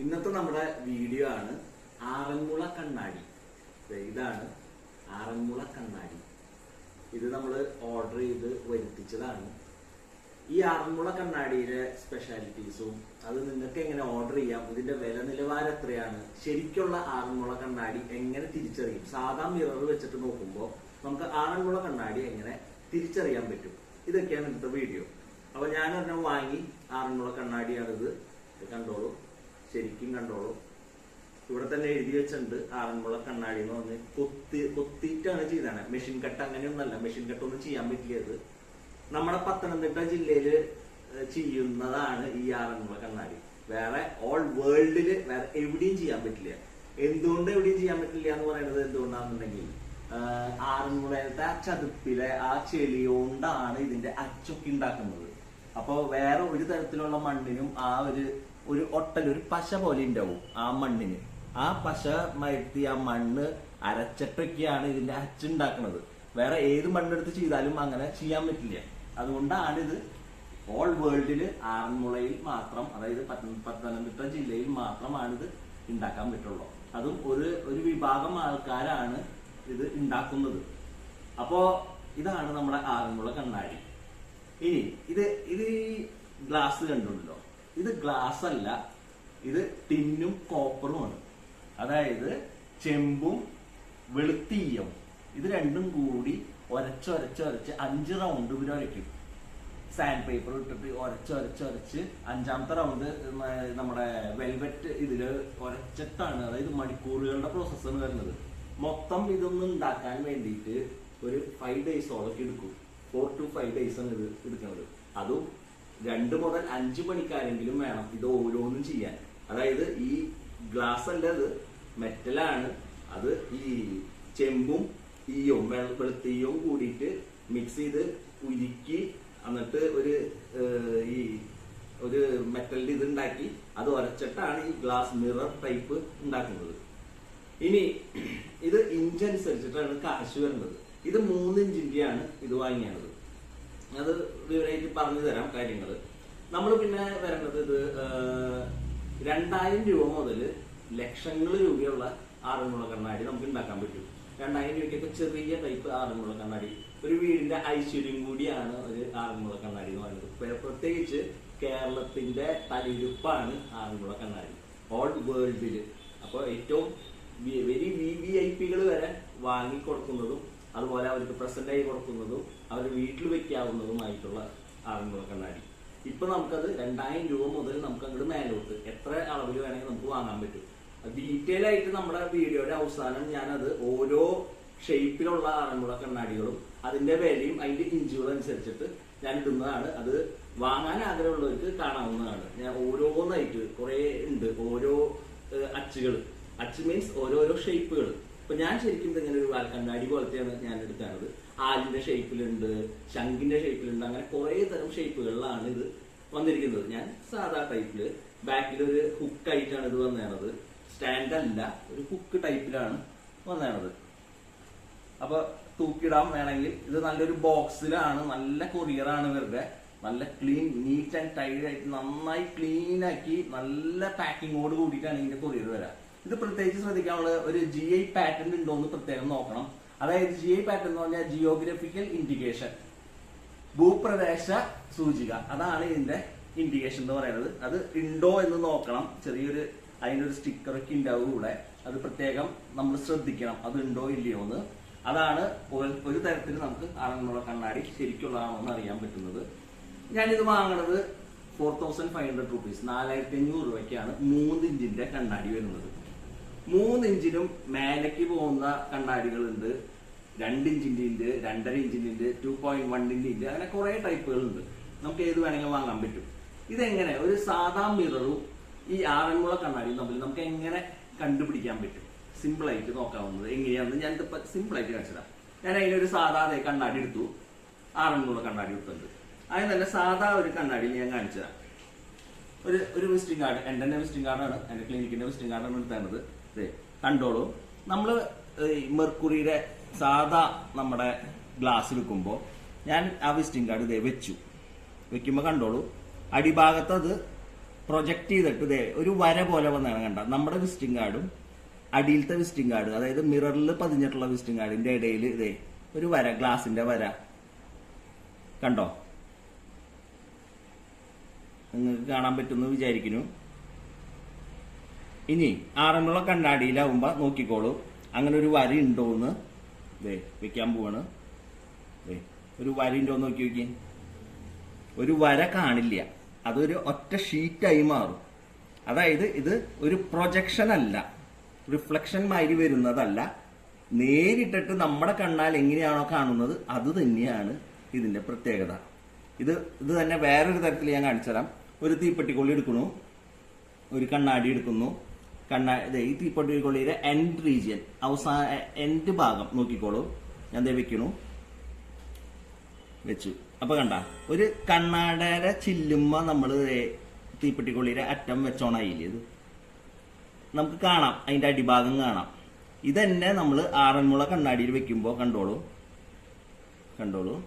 ഇന്നത്തെ നമ്മുടെ വീഡിയോ ആണ് ആറന്മുള കണ്ണാടി. ഇതാണ് ആറന്മുള കണ്ണാടി. ഇത് നമ്മൾ ഓർഡർ ചെയ്ത് വരുത്തിച്ചതാണ്. ഈ ആറന്മുള കണ്ണാടിയിലെ സ്പെഷ്യാലിറ്റീസും അത് നിങ്ങൾക്ക് എങ്ങനെ ഓർഡർ ചെയ്യാം ഇതിന്റെ വില നിലവാരം എത്രയാണ് ശരിക്കുള്ള ആറന്മുള കണ്ണാടി എങ്ങനെ തിരിച്ചറിയും? സാധാ മിറർ വെച്ചിട്ട് നോക്കുമ്പോൾ നമുക്ക് ആറന്മുള കണ്ണാടി എങ്ങനെ തിരിച്ചറിയാൻ പറ്റും? ഇതൊക്കെയാണ് ഇന്നത്തെ വീഡിയോ അപ്പൊ ഞാൻ ഒരെണ്ണം വാങ്ങി ആറന്മുള കണ്ണാടിയാണിത്. കണ്ടോളൂ. ശരിക്കും കണ്ടോളൂ. ഇവിടെ തന്നെ എഴുതി വെച്ചിട്ടുണ്ട് ആറന്മുള കണ്ണാടി എന്ന് പറഞ്ഞ് കൊത്തി കൊത്തിയിട്ടാണ് ചെയ്താണ് മെഷീൻ കട്ട് അങ്ങനെയൊന്നല്ല മെഷീൻ കട്ട് ഒന്നും ചെയ്യാൻ പറ്റില്ല ഇത്. നമ്മുടെ പത്തനംതിട്ട ജില്ലയിൽ ചെയ്യുന്നതാണ് ഈ ആറന്മുള കണ്ണാടി. വേറെ ഓൾ വേൾഡിൽ വേറെ എവിടെയും ചെയ്യാൻ പറ്റില്ല. എന്തുകൊണ്ട് എവിടെയും ചെയ്യാൻ പറ്റില്ല എന്ന് പറയുന്നത് എന്തുകൊണ്ടാണെന്നുണ്ടെങ്കിൽ ആറന്മുളയിലത്തെ ആ ചതുപ്പിലെ ആ ചെളി കൊണ്ടാണ് ഇതിന്റെ അച്ചൊക്കെ ഉണ്ടാക്കുന്നത്. അപ്പൊ വേറെ ഒരു തരത്തിലുള്ള മണ്ണിനും ആ ഒരു ഒരു ഒട്ടൽ ഒരു പശ പോലെ ഉണ്ടാവും ആ മണ്ണിന്. ആ പശ മയത്തി ആ മണ്ണ് അരച്ചിട്ടൊക്കെയാണ് ഇതിന്റെ അച്ചുണ്ടാക്കുന്നത് വേറെ ഏത് മണ്ണെടുത്ത് ചെയ്താലും അങ്ങനെ ചെയ്യാൻ പറ്റില്ല. അതുകൊണ്ടാണ് ഇത് ഓൾ വേൾഡിൽ ആറന്മുളയിൽ മാത്രം അതായത് പത്തനംതിട്ട ജില്ലയിൽ മാത്രമാണ് ഇത് ഉണ്ടാക്കാൻ പറ്റുള്ളൂ. അതും ഒരു ഒരു വിഭാഗം ആൾക്കാരാണ് ഇത് ഉണ്ടാക്കുന്നത് അപ്പോ ഇതാണ് നമ്മുടെ ആറന്മുള കണ്ണാടി. ഇനി ഇത് ഇത് ഗ്ലാസ് കണ്ടുണ്ടല്ലോ? ഇത് ഗ്ലാസ് അല്ല. ഇത് ടിന്നും കോപ്പറുമാണ് അതായത് ചെമ്പും വെളുത്തീയം. ഇത് രണ്ടും കൂടി ഒരച്ചൊരച്ചൊരച്ച് അഞ്ച് റൗണ്ട് ഇവർ ഒരയ്ക്കും സാൻഡ് പേപ്പർ ഇട്ടിട്ട് ഒരച്ചൊരച്ചൊരച്ച് അഞ്ചാമത്തെ റൗണ്ട് നമ്മുടെ വെൽവെറ്റ് ഇതിൽ ഒരച്ചിട്ടാണ് അതായത് മണിക്കൂറുകളുടെ പ്രോസസ്സാണ് വരുന്നത്. മൊത്തം ഇതൊന്നും ഉണ്ടാക്കാൻ വേണ്ടിയിട്ട് ഒരു ഫൈവ് ഡേയ്സോളൊക്കെ എടുക്കും. ഫോർ ടു ഫൈവ് ഡേയ്സ് ആണ് ഇത് എടുക്കുന്നത്. അതും രണ്ട് മുതൽ അഞ്ച് മണിക്കാരെങ്കിലും വേണം ഇത് ഓരോന്നും ചെയ്യാൻ. അതായത് ഈ ഗ്ലാസ് അല്ല ഇത് മെറ്റലാണ് അത് ഈ ചെമ്പും ഈയും വെളുത്തീയവും കൂടിയിട്ട് മിക്സ് ചെയ്ത് ഉരുക്കി എന്നിട്ട് ഒരു ഈ ഒരു മെറ്റലിന്റെ ഇത് ഉണ്ടാക്കി അത് ഉരച്ചിട്ടാണ് ഈ ഗ്ലാസ് മിറർ ടൈപ്പ് ഉണ്ടാക്കുന്നത്. ഇനി ഇത് ഇഞ്ച് അനുസരിച്ചിട്ടാണ് കാശ് വരുന്നത്. ഇത് മൂന്ന് ഇഞ്ചിന്റെയാണ് ഇത് വാങ്ങിയത് അത് വിവരമായിട്ട് പറഞ്ഞു തരാം കാര്യങ്ങൾ. നമ്മൾ പിന്നെ വരേണ്ടത് ഇത് രണ്ടായിരം രൂപ മുതൽ ലക്ഷങ്ങൾ രൂപയുള്ള ആറന്മുള കണ്ണാടി നമുക്ക് ഉണ്ടാക്കാൻ പറ്റും. രണ്ടായിരം രൂപയ്ക്കൊക്കെ ചെറിയ ടൈപ്പ് ആറന്മുള കണ്ണാടി. ഒരു വീടിന്റെ ഐശ്വര്യം കൂടിയാണ് ഒരു ആറന്മുള കണ്ണാടി എന്ന് പറയുന്നത്. പ്രത്യേകിച്ച് കേരളത്തിന്റെ തലിരുപ്പാണ് ആറന്മുള കണ്ണാടി. ഓൾ വേൾഡിൽ അപ്പോൾ ഏറ്റവും വെരി വി വി ഐ പികൾ വരെ വാങ്ങി കൊടുക്കുന്നതും അതുപോലെ അവർക്ക് പ്രസന്റ് ആയി കൊടുക്കുന്നതും അവർ വീട്ടിൽ വെക്കാവുന്നതുമായിട്ടുള്ള ആളുകളുടെ കണ്ണാടി ഇപ്പൊ നമുക്കത് രണ്ടായിരം രൂപ മുതൽ നമുക്ക് അങ്ങോട്ട് മേലോട്ട് എത്ര അളവിൽ വേണമെങ്കിൽ നമുക്ക് വാങ്ങാൻ പറ്റും. ഡീറ്റെയിൽ ആയിട്ട് നമ്മുടെ വീഡിയോയുടെ അവസാനം ഞാനത് ഓരോ ഷേപ്പിലുള്ള ആറന്മുള കണ്ണാടികളും അതിന്റെ വിലയും അതിന്റെ ഇഞ്ചുകളും അനുസരിച്ചിട്ട് ഞാൻ ഇടുന്നതാണ്. അത് വാങ്ങാൻ ആഗ്രഹമുള്ളവർക്ക് കാണാവുന്നതാണ്. ഞാൻ ഓരോന്നായിട്ട് കുറെ ഉണ്ട് ഓരോ അച്ചുകൾ അച്ച് മീൻസ് ഓരോരോ ഷേപ്പുകൾ ഇപ്പൊ ഞാൻ ശരിക്കും ഇങ്ങനെ ഒരു വാൽക്കണ്ണാടി പോലത്തെയാണ് ഞാൻ എടുക്കാറുള്ളത്. ആലിന്റെ ഷേപ്പിലുണ്ട് ശംഖിന്റെ ഷേപ്പിലുണ്ട് അങ്ങനെ കുറെ തരം ഷേപ്പുകളിലാണ് ഇത് വന്നിരിക്കുന്നത്. ഞാൻ സാധാ ടൈപ്പിൽ ബാക്കിൽ ഒരു ഹുക്ക് ആയിട്ടാണ് ഇത് വന്നേണത്. സ്റ്റാൻഡ് അല്ല ഒരു ഹുക്ക് ടൈപ്പിലാണ് വന്നേണത്. അപ്പൊ തൂക്കിടാൻ വേണമെങ്കിൽ ഇത് നല്ലൊരു ബോക്സിലാണ് നല്ല കൊറിയറാണ് ഇവരുടെ. നല്ല ക്ലീൻ നീറ്റ് ആൻഡ് ടൈഡ് ആയിട്ട് നന്നായി ക്ലീൻ ആക്കി നല്ല പാക്കിങ്ങോട് കൂടിയിട്ടാണ് ഇതിന്റെ കൊറിയർ വരാം. ഇത് പ്രത്യേകിച്ച് ശ്രദ്ധിക്കാനുള്ള ഒരു ജി ഐ പാറ്റേൺ ഉണ്ടോ എന്ന് പ്രത്യേകം നോക്കണം. അതായത് ജി ഐ പാറ്റേൺ എന്ന് പറഞ്ഞാൽ ജിയോഗ്രഫിക്കൽ ഇൻഡിക്കേഷൻ ഭൂപ്രദേശ സൂചിക. അതാണ് ഇതിന്റെ ഇൻഡിക്കേഷൻ എന്ന് പറയുന്നത്. അത് ഉണ്ടോ എന്ന് നോക്കണം. ചെറിയൊരു സ്റ്റിക്കർ ഒക്കെ ഉണ്ടാവും കൂടെ അത് പ്രത്യേകം നമ്മൾ ശ്രദ്ധിക്കണം. അത് ഉണ്ടോ ഇല്ലയോ എന്ന്. അതാണ് ഒരു- തരത്തിൽ നമുക്ക് ആണെന്നുള്ള കണ്ണാടി ശരിക്കുള്ളതാണോ എന്ന് അറിയാൻ പറ്റുന്നത്. ഞാനിത് വാങ്ങണത് four thousand five hundred rupees നാലായിരത്തി അഞ്ഞൂറ് രൂപയ്ക്കാണ് മൂന്ന് ഇഞ്ചിന്റെ കണ്ണാടി വരുന്നത്. മൂന്ന് ഇഞ്ചിനും മേലേക്ക് പോകുന്ന കണ്ണാടികളുണ്ട്. രണ്ട് ഇഞ്ചിന്റെ ഉണ്ട് രണ്ടര ഇഞ്ചിന്റെ ഉണ്ട് ടു പോയിന്റ് വണ്ണിന്റെ ഉണ്ട് അങ്ങനെ കുറെ ടൈപ്പുകളുണ്ട്. നമുക്ക് ഏത് വേണമെങ്കിലും വാങ്ങാൻ പറ്റും. ഇതെങ്ങനെ? ഒരു സാധാ മിററും ഈ ആറന്മുള കണ്ണാടിയും തമ്മിൽ നമുക്ക് എങ്ങനെ കണ്ടുപിടിക്കാൻ പറ്റും? സിമ്പിൾ ആയിട്ട് നോക്കാവുന്നത് എങ്ങനെയാണെന്ന് ഞാൻ സിമ്പിൾ ആയിട്ട് കാണിച്ചതാ ഞാൻ അതിനൊരു സാധാ ദേ കണ്ണാടി എടുത്തു. ആറന്മുള കണ്ണാടി എടുത്തുണ്ട് അതിന് തന്നെ സാധാ ഒരു കണ്ണാടി ഞാൻ കാണിച്ചതാണ് ഒരു ഒരു വിസിറ്റിംഗ് കാർഡ് എന്റെ തന്നെ വിസിറ്റിംഗ് കാർഡാണ് എന്റെ ക്ലിനിക്കിന്റെ വിസിറ്റിംഗ് കാർഡാണ് എടുത്തത് കണ്ടോളൂ. നമ്മൾ മെർക്കുറിയുടെ സാധാ നമ്മുടെ ഗ്ലാസ് വെക്കുമ്പോൾ ഞാൻ ആ വിസിറ്റിംഗ് കാർഡ് ഇതേ വെച്ചു. വെക്കുമ്പോൾ കണ്ടോളൂ. അടിഭാഗത്ത് അത് പ്രൊജക്ട് ചെയ്തിട്ട് ഇതേ ഒരു വര പോലെ വന്നാണ് കണ്ട. നമ്മുടെ വിസിറ്റിംഗ് കാർഡും അടിയിലത്തെ വിസിറ്റിംഗ് കാർഡ് അതായത് മിററിൽ പതിഞ്ഞിട്ടുള്ള വിസിറ്റിംഗ് കാർഡിന്റെ ഇടയിൽ ഇതേ ഒരു വര ഗ്ലാസിന്റെ വര. കണ്ടോ? നിങ്ങൾക്ക് കാണാൻ പറ്റുമെന്ന് വിചാരിക്കുന്നു. ഇനി ആറന്മുള കണ്ണാടിയിലാവുമ്പോ നോക്കിക്കോളൂ. അങ്ങനെ ഒരു വരി ഉണ്ടോന്ന് ദേ വെക്കാൻ പോവാണ്. ദേ ഒരു വരി ഉണ്ടോന്ന് നോക്കി വെക്കി ഒരു വര കാണില്ല. അതൊരു ഒറ്റ ഷീറ്റായി മാറും. അതായത് ഇത് ഒരു പ്രൊജക്ഷൻ അല്ല. റിഫ്ലക്ഷൻ മാതിരി വരുന്നതല്ല. നേരിട്ടിട്ട് നമ്മുടെ കണ്ണാൽ എങ്ങനെയാണോ കാണുന്നത് അത് തന്നെയാണ് ഇതിന്റെ പ്രത്യേകത. ഇത് ഇത് തന്നെ വേറൊരു തരത്തിൽ ഞാൻ കാണിച്ചുതരാം. ഒരു തീപ്പെട്ടിക്കൊള്ളി എടുക്കുന്നു. ഒരു കണ്ണാടി എടുക്കുന്നു. കണ്ണാ ഈ തീപ്പൊട്ടിക്കൊള്ളിയുടെ എൻഡ് റീജിയൻ അവസാന എൻഡ് ഭാഗം നോക്കിക്കോളൂ. ഞാൻ വെക്കണു. വെച്ചു. അപ്പൊ കണ്ട ഒരു കണ്ണാടയുടെ ചില്ലുമ്മ നമ്മൾ തീപ്പെട്ടിക്കൊള്ളിയുടെ അറ്റം വെച്ചോണായില്ലേ ഇത്. നമുക്ക് കാണാം അതിന്റെ അടിഭാഗം കാണാം. ഇതന്നെ നമ്മൾ ആറന്മുള കണ്ണാടിയിൽ വെക്കുമ്പോ കണ്ടോളൂ. കണ്ടോളൂ.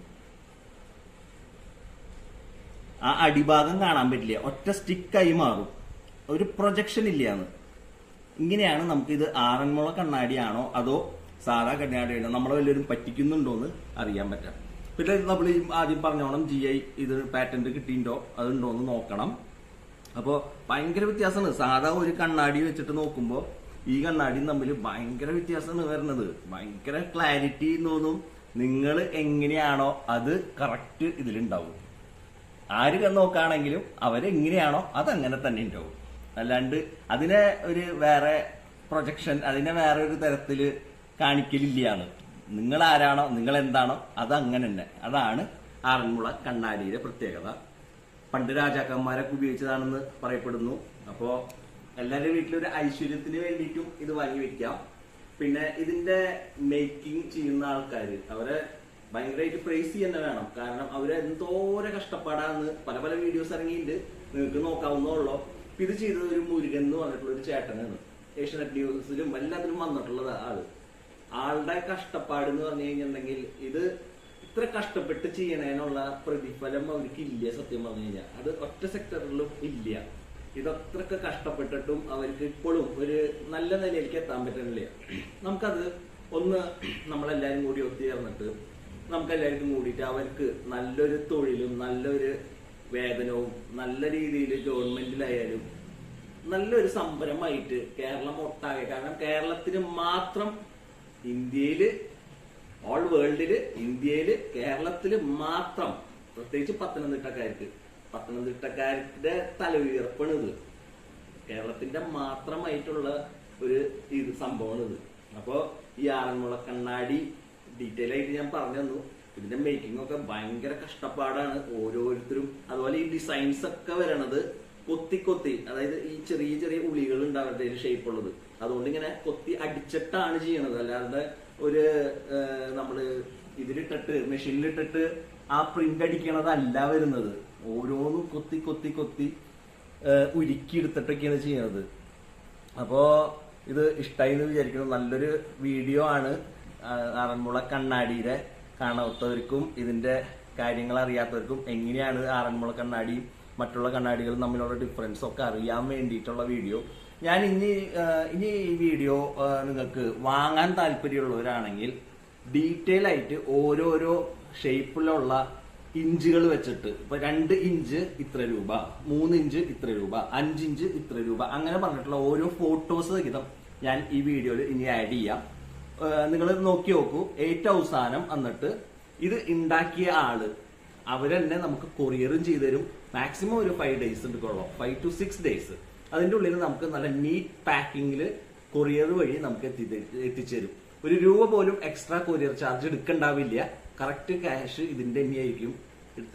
ആ അടിഭാഗം കാണാൻ പറ്റില്ല. ഒറ്റ സ്റ്റിക്കായി മാറും. ഒരു പ്രൊജക്ഷൻ ഇല്ലാന്ന് ഇങ്ങനെയാണ് നമുക്ക് ഇത് ആറന്മുള കണ്ണാടിയാണോ അതോ സാധാ കണ്ണാടിയാണോ? നമ്മളെ വല്ലവരും പറ്റിക്കുന്നുണ്ടോ എന്ന് അറിയാൻ പറ്റാം. പിന്നെ നമ്മൾ ആദ്യം പറഞ്ഞോണം ജി ഐ ഇത് പാറ്റന്റ് കിട്ടിയിട്ടുണ്ടോ അതുണ്ടോ എന്ന് നോക്കണം. അപ്പോ ഭയങ്കര വ്യത്യാസമാണ്. സാധാ ഒരു കണ്ണാടി വെച്ചിട്ട് നോക്കുമ്പോൾ ഈ കണ്ണാടിയും തമ്മിൽ ഭയങ്കര വ്യത്യാസമാണ് വരുന്നത് ഭയങ്കര ക്ലാരിറ്റി തോന്നും. നിങ്ങൾ എങ്ങനെയാണോ അത് കറക്റ്റ് ഇതിലുണ്ടാവും. ആര് നോക്കുകയാണെങ്കിലും അവരെങ്ങനെയാണോ അതങ്ങനെ തന്നെ ഉണ്ടാവും. അല്ലാണ്ട് അതിനെ ഒരു വേറെ പ്രൊജക്ഷൻ അതിനെ വേറെ ഒരു തരത്തിൽ കാണിക്കലില്ലാണ് നിങ്ങൾ ആരാണോ നിങ്ങൾ എന്താണോ അത് അങ്ങനെ തന്നെ അതാണ് ആറന്മുള കണ്ണാടിയുടെ പ്രത്യേകത. പണ്ട് രാജാക്കന്മാരൊക്കെ ഉപയോഗിച്ചതാണെന്ന് പറയപ്പെടുന്നു. അപ്പോ എല്ലാവരുടെ വീട്ടിലൊരു ഐശ്വര്യത്തിന് വേണ്ടിയിട്ടും ഇത് വാങ്ങി വെക്കാം. പിന്നെ ഇതിന്റെ മേക്കിംഗ് ചെയ്യുന്ന ആൾക്കാർ അവരെ ഭയങ്കരമായിട്ട് പ്രൈസ് തന്നെ വേണം. കാരണം അവരെ എന്തോരം കഷ്ടപ്പാടാന്ന് പല പല വീഡിയോസ് ഇറങ്ങിയിട്ടുണ്ട്. നിങ്ങൾക്ക് നോക്കാവുന്നുള്ളൂ ഇപ്പൊ ഇത് ചെയ്തത് ഒരു മുരുകൻ എന്ന് പറഞ്ഞിട്ടുള്ള ഒരു ചേട്ടനാണ്. ഏഷ്യനെറ്റ് ന്യൂസിലും എല്ലാത്തിലും വന്നിട്ടുള്ളത് ആൾ. ആളുടെ കഷ്ടപ്പാട് എന്ന് പറഞ്ഞു കഴിഞ്ഞിട്ടുണ്ടെങ്കിൽ ഇത് ഇത്ര കഷ്ടപ്പെട്ട് ചെയ്യണേനുള്ള പ്രതിഫലം അവർക്ക് ഇല്ല സത്യം പറഞ്ഞു കഴിഞ്ഞാൽ. അത് ഒറ്റ സെക്ടറിലും ഇല്ല. ഇതത്രക്ക് കഷ്ടപ്പെട്ടിട്ടും അവർക്ക് ഇപ്പോഴും ഒരു നല്ല നിലയിലേക്ക് എത്താൻ പറ്റുന്നില്ല. നമുക്കത് ഒന്ന് നമ്മളെല്ലാരും കൂടി ഒത്തുചേർന്നിട്ട് നമുക്കെല്ലാവർക്കും കൂടിയിട്ട് അവർക്ക് നല്ലൊരു തൊഴിലും നല്ലൊരു വേതനവും നല്ല രീതിയിൽ ഗവൺമെന്റിലായാലും നല്ലൊരു സംരംഭമായിട്ട് കേരളം ഒട്ടാകെ. കാരണം കേരളത്തിന് മാത്രം ഇന്ത്യയിൽ ഓൾ വേൾഡിൽ ഇന്ത്യയിൽ കേരളത്തിൽ മാത്രം പ്രത്യേകിച്ച് പത്തനംതിട്ടക്കാർക്ക് പത്തനംതിട്ടക്കാരുടെ തലയുയർപ്പാണ് ഇത് കേരളത്തിന്റെ മാത്രമായിട്ടുള്ള ഒരു ഇത് സംഭവമാണ് ഇത് അപ്പോ ഈ ആറന്മുള കണ്ണാടി ഡീറ്റെയിൽ ആയിട്ട് ഞാൻ പറഞ്ഞു തന്നു ഇതിന്റെ മേക്കിംഗ് ഒക്കെ ഭയങ്കര കഷ്ടപ്പാടാണ് ഓരോരുത്തരും. അതുപോലെ ഈ ഡിസൈൻസ് ഒക്കെ വരണത് കൊത്തി കൊത്തി അതായത് ഈ ചെറിയ ചെറിയ ഉളികൾ ഉണ്ട് അവരുടെ ഷേപ്പ് ഉള്ളത്. അതുകൊണ്ട് ഇങ്ങനെ കൊത്തി അടിച്ചിട്ടാണ് ചെയ്യണത്. അല്ലാതെ ഒരു നമ്മൾ ഇതിലിട്ടിട്ട് മെഷീനിലിട്ടിട്ട് ആ പ്രിന്റ് അടിക്കണതല്ല വരുന്നത്. ഓരോന്നും കൊത്തി കൊത്തി കൊത്തി ഉരുക്കിയെടുത്തിട്ടൊക്കെയാണ് ചെയ്യണത്. അപ്പോ ഇത് ഇഷ്ടമായി എന്ന് വിചാരിക്കുന്നു. നല്ലൊരു വീഡിയോ ആണ് ആറന്മുള കണ്ണാടിയുടെ കാണാത്തവർക്കും ഇതിന്റെ കാര്യങ്ങൾ അറിയാത്തവർക്കും എങ്ങനെയാണ് ആറന്മുള കണ്ണാടിയും മറ്റുള്ള കണ്ണാടികളും തമ്മിലുള്ള ഡിഫറൻസ് ഒക്കെ അറിയാൻ വേണ്ടിയിട്ടുള്ള വീഡിയോ ഞാൻ ഇനി ഇനി ഈ വീഡിയോ നിങ്ങൾക്ക് വാങ്ങാൻ താല്പര്യമുള്ളവരാണെങ്കിൽ ഡീറ്റെയിൽ ആയിട്ട് ഓരോരോ ഷേപ്പിലുള്ള ഇഞ്ചുകൾ വെച്ചിട്ട് ഇപ്പൊ രണ്ട് ഇഞ്ച് ഇത്ര രൂപ മൂന്ന് ഇഞ്ച് ഇത്ര രൂപ അഞ്ച് ഇഞ്ച് ഇത്ര രൂപ അങ്ങനെ പറഞ്ഞിട്ടുള്ള ഓരോ ഫോട്ടോസ് സഹിതം ഞാൻ ഈ വീഡിയോയിൽ ഇനി ആഡ് ചെയ്യാം. നിങ്ങൾ നോക്കി നോക്കൂ. ഏറ്റവും അവസാനം എന്നിട്ട് ഇത് ഉണ്ടാക്കിയ ആൾ അവരെന്നെ നമുക്ക് കൊറിയറും ചെയ്തു തരും മാക്സിമം ഒരു ഫൈവ് ഡേയ്സ് എടുക്കുള്ളൂ ഫൈവ് ടു സിക്സ് ഡേയ്സ് അതിന്റെ ഉള്ളിൽ നമുക്ക് നല്ല നീറ്റ് പാക്കിങ്ങിൽ കൊറിയർ വഴി നമുക്ക് എത്തി എത്തിച്ചേരും. ഒരു രൂപ പോലും എക്സ്ട്രാ കൊറിയർ ചാർജ് എടുക്കണ്ടാവില്ല. കറക്റ്റ് ക്യാഷ് ഇതിന്റെ തന്നെയായിരിക്കും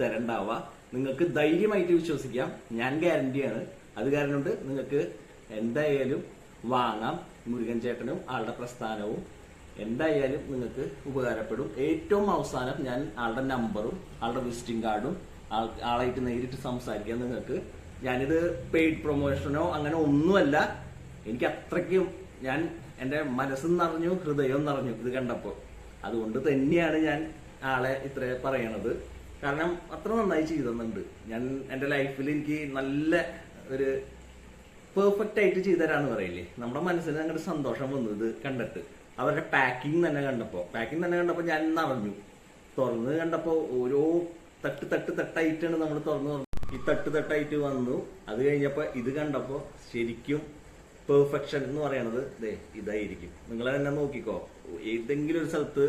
തരണ്ടാവുക. നിങ്ങൾക്ക് ധൈര്യമായിട്ട് വിശ്വസിക്കാം. ഞാൻ ഗ്യാരണ്ടിയാണ് അത് കാരണം നിങ്ങൾക്ക് എന്തായാലും വാങ്ങാം. മുരുകൻ ചേട്ടനും ആളുടെ പ്രസ്ഥാനവും. എന്തായാലും നിങ്ങൾക്ക് ഉപകാരപ്പെടും. ഏറ്റവും അവസാനം ഞാൻ ആളുടെ നമ്പറും ആളുടെ വിസിറ്റിംഗ് കാർഡും ആളായിട്ട് നേരിട്ട് സംസാരിക്കാൻ നിങ്ങൾക്ക് ഞാനിത് പെയ്ഡ് പ്രൊമോഷനോ അങ്ങനെ ഒന്നുമല്ല. എനിക്ക് അത്രയ്ക്കും ഞാൻ എന്റെ മനസ്സും നിറഞ്ഞു ഹൃദയവും നിറഞ്ഞു ഇത് കണ്ടപ്പോൾ. അതുകൊണ്ട് തന്നെയാണ് ഞാൻ ആളെ ഇത്ര പറയണത്. കാരണം അത്ര നന്നായി ചെയ്തെന്നുണ്ട്. ഞാൻ എന്റെ ലൈഫിൽ എനിക്ക് നല്ല ഒരു പെർഫെക്റ്റ് ആയിട്ട് ചെയ്തരാന്ന് പറയില്ലേ? നമ്മുടെ മനസ്സിന് അങ്ങോട്ട് സന്തോഷം വന്നു ഇത് കണ്ടിട്ട്. അവരുടെ പാക്കിംഗ് തന്നെ കണ്ടപ്പോ. പാക്കിംഗ് തന്നെ കണ്ടപ്പോ ഞാൻ നിറഞ്ഞു തുറന്ന് കണ്ടപ്പോ ഓരോ തട്ട് തട്ട് തട്ടായിട്ടാണ് നമ്മൾ തുറന്നു ഈ തട്ട് തട്ടായിട്ട് വന്നു. അത് കഴിഞ്ഞപ്പോ ഇത് കണ്ടപ്പോ ശരിക്കും പെർഫെക്ഷൻ എന്ന് പറയണത് ദേ ഇതായിരിക്കും. നിങ്ങൾ തന്നെ നോക്കിക്കോ. ഏതെങ്കിലും ഒരു സ്ഥലത്ത്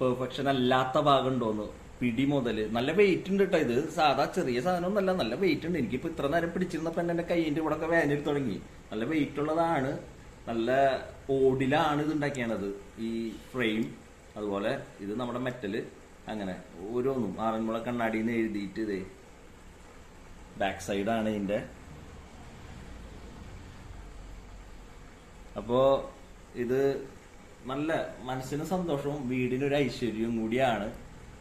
പെർഫെക്ഷൻ അല്ലാത്ത ഭാഗം ഉണ്ടോന്ന് പിടി മുതൽ നല്ല വെയിറ്റ് ഉണ്ട് കേട്ടോ ഇത്. സാധാ ചെറിയ സാധനമൊന്നുമല്ല. നല്ല വെയിറ്റ് ഉണ്ട്. എനിക്കിപ്പോ ഇത്ര നേരം പിടിച്ചിരുന്നപ്പോ എന്റെ കൈയിന്റെ ഇവിടെ ഒക്കെ വേനൽ തുടങ്ങി. നല്ല വെയിറ്റ് ഉള്ളതാണ്. നല്ല ഓടിലാണ് ഇത് ഉണ്ടാക്കിയാണത്. ഈ ഫ്രെയിം അതുപോലെ ഇത് നമ്മുടെ മെറ്റൽ അങ്ങനെ ഓരോന്നും. ആറന്മുള കണ്ണാടിന്ന് എഴുതിയിട്ട് ഇതേ ബാക്ക് സൈഡാണ് ഇതിന്റെ. അപ്പോ ഇത് നല്ല മനസ്സിന് സന്തോഷവും വീടിനൊരു ഐശ്വര്യവും കൂടിയാണ്.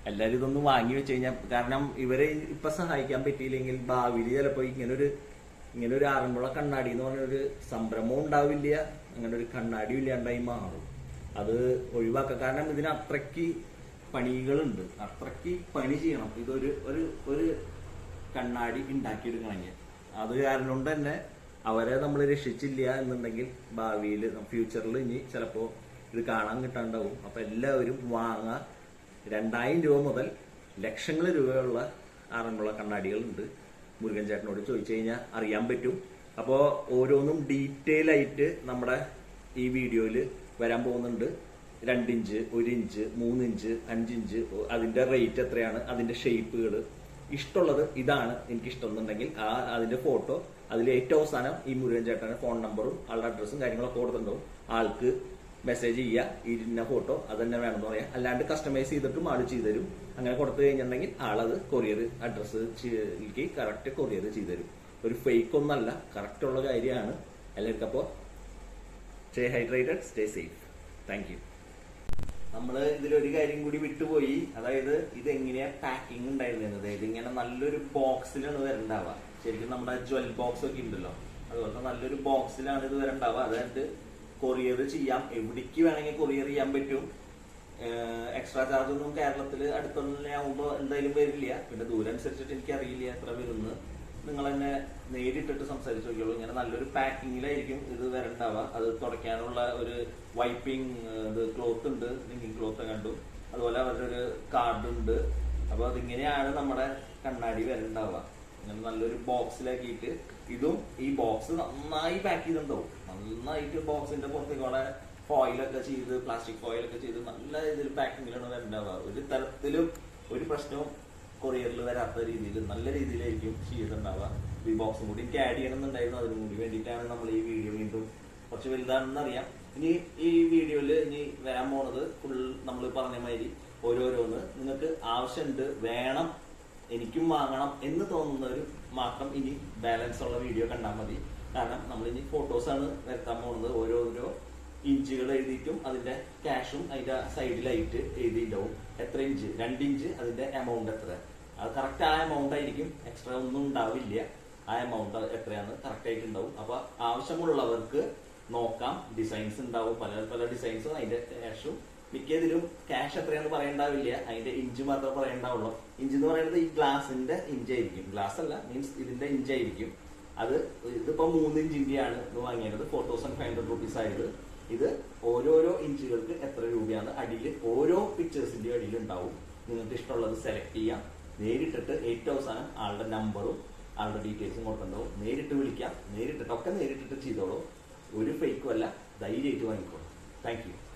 എല്ലാരും ഇതൊന്ന് വാങ്ങി വെച്ച് കഴിഞ്ഞാൽ കാരണം ഇവരെ ഇപ്പൊ സഹായിക്കാൻ പറ്റിയില്ലെങ്കിൽ ഭാവിയിൽ ചിലപ്പോ ഇങ്ങനൊരു ഇങ്ങനെ ഒരു ആറന്മുള കണ്ണാടി എന്ന് പറഞ്ഞ ഒരു സംരംഭം ഉണ്ടാവില്ല. അങ്ങനെ ഒരു കണ്ണാടി ഇല്ലാണ്ടായി മാറും. അത് ഒഴിവാക്കുക കാരണം ഇതിന് അത്രയ്ക്ക് പണികളുണ്ട്. അത്രയ്ക്ക് പണി ചെയ്യണം. ഇതൊരു ഒരു ഒരു കണ്ണാടി ഉണ്ടാക്കിയെടുക്കണമെങ്കിൽ. അത് കാരണം കൊണ്ട് തന്നെ അവരെ നമ്മൾ രക്ഷിച്ചില്ല എന്നുണ്ടെങ്കിൽ ഭാവിയിൽ ഫ്യൂച്ചറിൽ ഇനി ചിലപ്പോൾ ഇത് കാണാൻ കിട്ടാണ്ടാവും. അപ്പം എല്ലാവരും വാങ്ങാൻ രണ്ടായിരം രൂപ മുതൽ ലക്ഷങ്ങൾ രൂപയുള്ള ആറന്മുള കണ്ണാടികളുണ്ട്. മുരുകൻ ചേട്ടനോട് ചോദിച്ചു കഴിഞ്ഞാൽ അറിയാൻ പറ്റും. അപ്പോൾ ഓരോന്നും ഡീറ്റെയിൽ ആയിട്ട് നമ്മുടെ ഈ വീഡിയോയിൽ വരാൻ പോകുന്നുണ്ട്. രണ്ടിഞ്ച് ഇഞ്ച് മൂന്നിഞ്ച് അഞ്ചിഞ്ച് അതിന്റെ റേറ്റ് എത്രയാണ് അതിന്റെ ഷേപ്പുകൾ ഇഷ്ടമുള്ളത് ഇതാണ് എനിക്ക് ഇഷ്ടം എന്നുണ്ടെങ്കിൽ ആ അതിന്റെ ഫോട്ടോ അതിൽ ഏറ്റവും അവസാനം ഈ മുരുകൻ ചേട്ടന്റെ ഫോൺ നമ്പറും ആളുടെ അഡ്രസ്സും കാര്യങ്ങളൊക്കെ കൊടുത്തിട്ടുണ്ടാവും. ആൾക്ക് മെസ്സേജ് ചെയ്യുക ഇതിന്റെ ഫോട്ടോ അത് വേണമെന്ന് പറയാം. അല്ലാണ്ട് കസ്റ്റമൈസ് ചെയ്തിട്ടും ആൾ ചെയ്തുതരും. അങ്ങനെ കൊടുത്തു കഴിഞ്ഞിട്ടുണ്ടെങ്കിൽ ആളത് കൊറിയർ അഡ്രസ്സ് കറക്റ്റ് കൊറിയർ ചെയ്തുതരും. ഒരു ഫേക്ക് ഒന്നല്ല കറക്റ്റ് ഉള്ള കാര്യമാണ്. എല്ലാവർക്കും അപ്പോൾ stay hydrated stay safe thank you നമ്മൾ ഇതിലൊരു കാര്യം കൂടി വിട്ടുപോയി. അതായത് ഇത് എങ്ങനെയാ പാക്കിംഗ് ഉണ്ടായിരുന്നത് അതായത് ഇങ്ങനെ നല്ലൊരു ബോക്സിലാണ് വരണ്ടാവുക. ശരിക്കും നമ്മുടെ ജ്വൽ ബോക്സ് ഒക്കെ ഉണ്ടല്ലോ. അതുപോലത്തെ നല്ലൊരു ബോക്സിലാണ് ഇത് വരണ്ടാവുക. അതായത് കൊറിയർ ചെയ്യാം. എവിടേക്ക് വേണമെങ്കിൽ കൊറിയർ ചെയ്യാൻ പറ്റും. എക്സ്ട്രാ ചാർജ് ഒന്നും കേരളത്തിൽ അടുത്തൊന്നും ആവുമ്പോൾ എന്തായാലും വരില്ല. പിന്നെ ദൂരം അനുസരിച്ചിട്ട് എനിക്ക് അറിയില്ല എത്ര വരുന്നത് നിങ്ങൾ തന്നെ നേരിട്ടിട്ട് സംസാരിച്ചു നോക്കിയുള്ളൂ ഇങ്ങനെ നല്ലൊരു പാക്കിങ്ങിലായിരിക്കും ഇത് വരണ്ടാവുക. അത് തുടയ്ക്കാനുള്ള ഒരു വൈപ്പിംഗ് ഇത് ക്ലോത്ത് ഉണ്ട്. ലിങ്കിങ് ക്ലോത്ത് കണ്ടു. അതുപോലെ അവരുടെ ഒരു കാർഡ് ഉണ്ട്. അപ്പൊ അതിങ്ങനെയാണ് നമ്മുടെ കണ്ണാടി വരണ്ടാവുക. ഇങ്ങനെ നല്ലൊരു ബോക്സിലാക്കിയിട്ട് ഇതും ഈ ബോക്സ് നന്നായി പാക്ക് ചെയ്തിട്ടുണ്ടാവും. നന്നായിട്ട് ബോക്സിന്റെ പുറത്തേക്കോടെ ഫോയിലൊക്കെ ചെയ്ത് പ്ലാസ്റ്റിക് ഫോയിലൊക്കെ ചെയ്ത് നല്ല ഇതിൽ പാക്കിങ്ങിലാണ് വരണ്ടാവുക. ഒരു തരത്തിലും ഒരു പ്രശ്നവും കൊറിയറിൽ വരാത്ത രീതിയിൽ നല്ല രീതിയിലായിരിക്കും ചെയ്തിട്ടുണ്ടാവുക. ഈ ബോക്സും കൂടി എനിക്ക് ആഡ് ചെയ്യണമെന്നുണ്ടായിരുന്നു. അതിനു കൂടി വേണ്ടിയിട്ടാണ് നമ്മൾ ഈ വീഡിയോ വീണ്ടും കുറച്ച് വലുതാണെന്ന് അറിയാം. ഇനി ഈ വീഡിയോയിൽ ഇനി വരാൻ പോണത് ഫുൾ നമ്മൾ പറഞ്ഞ മാതിരി ഓരോരോന്ന് നിങ്ങൾക്ക് ആവശ്യമുണ്ട് വേണം എനിക്കും വാങ്ങണം എന്ന് തോന്നുന്നവർ മാത്രം ഇനി ബാലൻസ് ഉള്ള വീഡിയോ കണ്ടാൽ മതി. കാരണം നമ്മൾ ഇനി ഫോട്ടോസാണ് വരുത്താൻ പോകുന്നത് ഓരോരോ ഇഞ്ചുകൾ എഴുതിയിട്ടും അതിന്റെ ക്യാഷും അതിന്റെ സൈഡിലായിട്ട് എഴുതിയിട്ടുണ്ടാവും എത്ര ഇഞ്ച്? രണ്ട് ഇഞ്ച് അതിന്റെ എമൗണ്ട് എത്ര? അത് കറക്റ്റ് ആ എമൗണ്ട് ആയിരിക്കും. എക്സ്ട്രാ ഒന്നും ഉണ്ടാവില്ല. ആ എമൗണ്ട് എത്രയാണ്? കറക്റ്റ് ആയിട്ട് ഉണ്ടാവും. അപ്പൊ ആവശ്യമുള്ളവർക്ക് നോക്കാം. ഡിസൈൻസ് ഉണ്ടാവും. പല പല ഡിസൈൻസും അതിന്റെ ക്യാഷും. മിക്കതിലും ക്യാഷ് എത്രയാണെന്ന് പറയണ്ടാവില്ല. അതിന്റെ ഇഞ്ച് മാത്രമേ പറയണ്ടാവുള്ളൂ. ഇഞ്ച് എന്ന് പറയുന്നത് ഈ ഗ്ലാസിന്റെ ഇഞ്ച് ആയിരിക്കും. ഗ്ലാസ് അല്ല മീൻസ് ഇതിന്റെ ഇഞ്ച് ആയിരിക്കും. അത് ഇതിപ്പോ മൂന്ന് ഇഞ്ചിന്റെയാണ് ഇത് വാങ്ങിയത്. Four thousand five hundred rupees ആയത്. ഇത് ഓരോരോ ഇഞ്ചുകൾക്ക് എത്ര രൂപയാണ് അടിയിൽ ഓരോ പിക്ചേഴ്സിന്റെ അടിയിൽ ഉണ്ടാവും. നിങ്ങൾക്ക് ഇഷ്ടമുള്ളത് സെലക്ട് ചെയ്യാം. നേരിട്ടിട്ട് ഏറ്റവും അവസാനം ആളുടെ നമ്പറും ആളുടെ ഡീറ്റെയിൽസും കൊടുക്കണ്ടാവും നേരിട്ട് വിളിക്കാം. നേരിട്ടിട്ട് ഒക്കെ നേരിട്ടിട്ട് ചെയ്തോളൂ. ഒരു ഫേക്കും അല്ല. ധൈര്യമായിട്ട് വാങ്ങിക്കോളൂ. Thank you